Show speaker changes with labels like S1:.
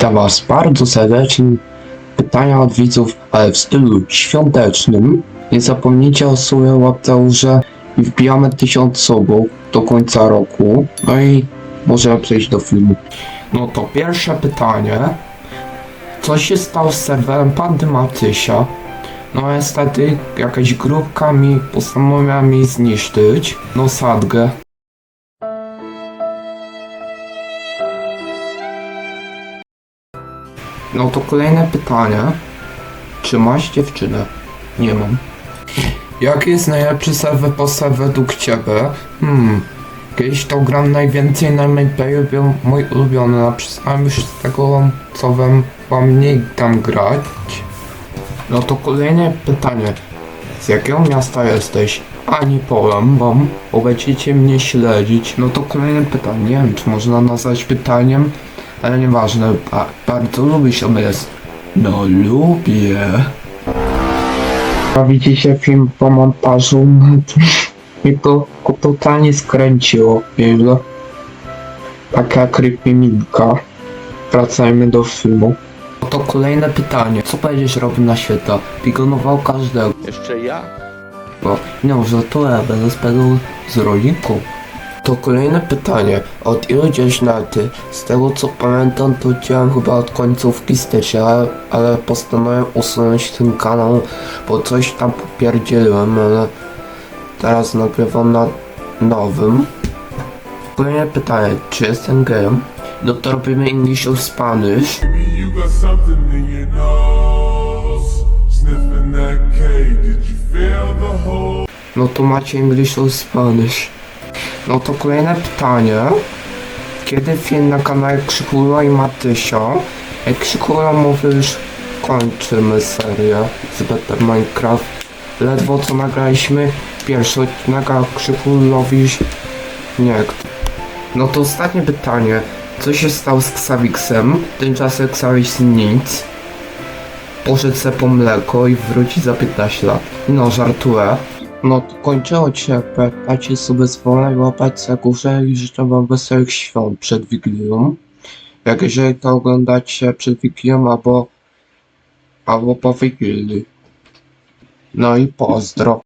S1: Witam Was bardzo serdecznie. Pytania od widzów, ale w stylu świątecznym. Nie zapomnijcie o sobie łapce i wbijamy 1000 subów do końca roku. No i możemy przejść do filmu. No to pierwsze pytanie. Co się stało z serwerem Pandy Matysia? No niestety jakaś grupka mi postanowiła mi zniszczyć. No sadgę. No to kolejne pytanie. Czy masz dziewczynę? Nie mam. Jaki jest najlepszy serwer postaw według ciebie? Hmm. Kiedyś to gram najwięcej na Mayplayu, był mój ulubiony, a przestałem już z tego co wam, mniej tam grać. No to kolejne pytanie. Z jakiego miasta jesteś? Ani wam, bo będziecie mnie śledzić. No to kolejne pytanie. Nie wiem, czy można nazwać pytaniem, ale nieważne. Ba bardzo lubię się jest. No lubię. A widzicie film po montażu? Mi to totalnie skręciło. Wiele. Taka krypimilka. Wracajmy do filmu. To kolejne pytanie. Co będziesz robił na święta? Pigonował każdego.
S2: Jeszcze ja?
S1: No, no, że to ja będę spędzał z rolniką. To kolejne pytanie. Od ilu gdzieś na ty? Z tego co pamiętam, to działam chyba od końcówki stycznia, ale, ale postanowiłem usunąć ten kanał, bo coś tam popierdzieliłem, ale teraz nagrywam na nowym. Kolejne pytanie. Czy jestem gejem? No to robimy English or Spanish. No to macie English or Spanish. No to kolejne pytanie. Kiedy film na kanale Krzykula i Matysia? Jak Krzykula mówi już kończymy serię z Better Minecraft. Ledwo co nagraliśmy pierwszy odcinek, a Krzykulowi nie. No to ostatnie pytanie. Co się stało z Xavixem? Tymczasem Xavix nic. Poszedł se po mleko i wróci za 15 lat. No, żartuję. No kończyło się, pamiętajcie sobie zwolnaj łapać za górze i życzę wam wesołych świąt przed Wigilią. Jak jeżeli to oglądacie przed Wigilią albo, albo po Wigilii. No i pozdro.